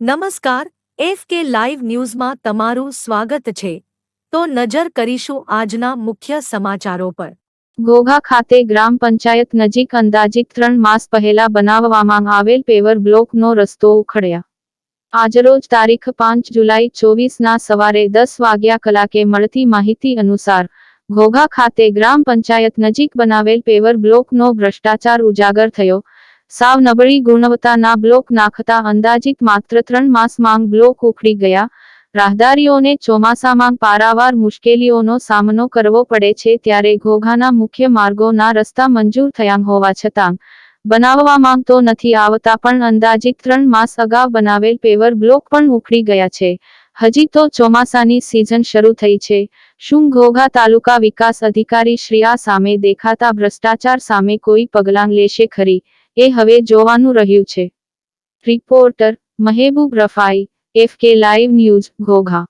નમસ્કાર, F K live ન્યૂઝમાં તમારું સ્વાગત છે. તો નજર કરીશું આજના મુખ્ય સમાચારો પર. ઘોઘા ખાતે ગ્રામ પંચાયત નજીક અંદાજિત ત્રણ માસ પહેલા બનાવવામાં આવેલ પેવર બ્લોકનો રસ્તો ઉખડ્યા. આજરોજ તારીખ પાંચ જુલાઈ ચોવીસના સવારે દસ વાગ્યા કલાકે મળતી માહિતી અનુસાર ઘોઘા ખાતે ગ્રામ પંચાયત નજીક બનાવેલ પેવર બ્લોકનો ભ્રષ્ટાચાર ઉજાગર થયો. સાવ નબળી ગુણવત્તાના બ્લોક નાખતા અંદાજિત માત્ર ત્રણ માસ માંગ બ્લોક ઉખડી ગયા. રાહદારીઓને ચોમાસામાં પારાવાર મુશ્કેલીઓનો સામનો કરવો પડે છે ત્યારે ઘોઘાના મુખ્ય માર્ગોના રસ્તા મંજૂર થયા હોવા છતાં બનાવવા માંગતો નથી આવતા પણ અંદાજિત ત્રણ માસ અગાઉ બનાવેલ પેવર બ્લોક પણ ઉખડી ગયા છે. હજી તો ચોમાસાની સિઝન શરૂ થઈ છે. શું ઘોઘા તાલુકા વિકાસ અધિકારી શ્રીયા સામે દેખાતા ભ્રષ્ટાચાર સામે કોઈ પગલાં લેશે ખરી? એ હવે જોવાનું રહ્યું છે. Reporter Mehboob Rafai, F K live news, Ghogha.